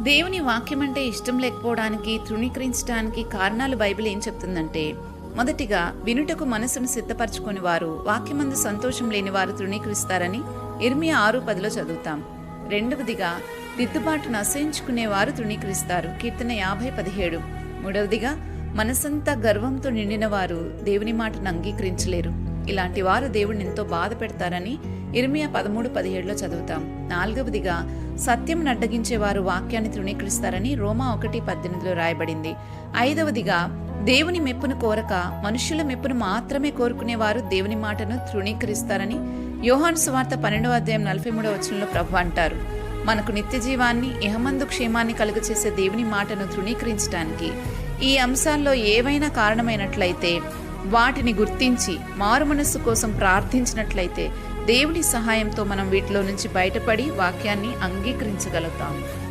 దేవుని వాక్యం అంటే ఇష్టం లేకపోవడానికి తృణీకరించడానికి కారణాలు బైబిల్ ఏం చెప్తుందంటే మొదటిగా వినుటకు మనసును సిద్ధపరచుకుని వారు వాక్యమందు సంతోషం లేని వారు తృణీకరిస్తారని ఇర్మియా ఆరు పదిలో చదువుతాం. రెండవదిగా దిద్దుబాటును అసహించుకునేవారు తృణీకరిస్తారు. కీర్తన యాభై పదిహేడు. మూడవదిగా మనసంతా గర్వంతో నిండిన వారు దేవుని మాటను అంగీకరించలేరు. ఇలాంటి వారు దేవుడిని ఎంతో బాధ పెడతారని ఇర్మియా పదమూడు పదిహేడులో చదువుతాం. నాలుగవదిగా సత్యం అడ్డగించేవారు వాక్యాన్ని తృణీకరిస్తారని రోమా ఒకటి పద్దెనిమిదిలో రాయబడింది. ఐదవదిగా దేవుని మెప్పును కోరక మనుషుల మెప్పును మాత్రమే కోరుకునేవారు దేవుని మాటను తృణీకరిస్తారని యోహాను సువార్త పన్నెండవ అధ్యాయం నలభై మూడవ వచనంలో ప్రభు అంటారు. మనకు నిత్య జీవాన్ని ఇహమందు క్షేమాన్ని కలుగచేసే దేవుని మాటను తృణీకరించడానికి ఈ అంశాల్లో ఏవైనా కారణమైనట్లయితే వాటిని గుర్తించి మారు మనస్సు కోసం ప్రార్థించినట్లయితే దేవుని సహాయంతో మనం వీటిలో నుంచి బయటపడి వాక్యాన్ని అంగీకరించగలుగుతాము.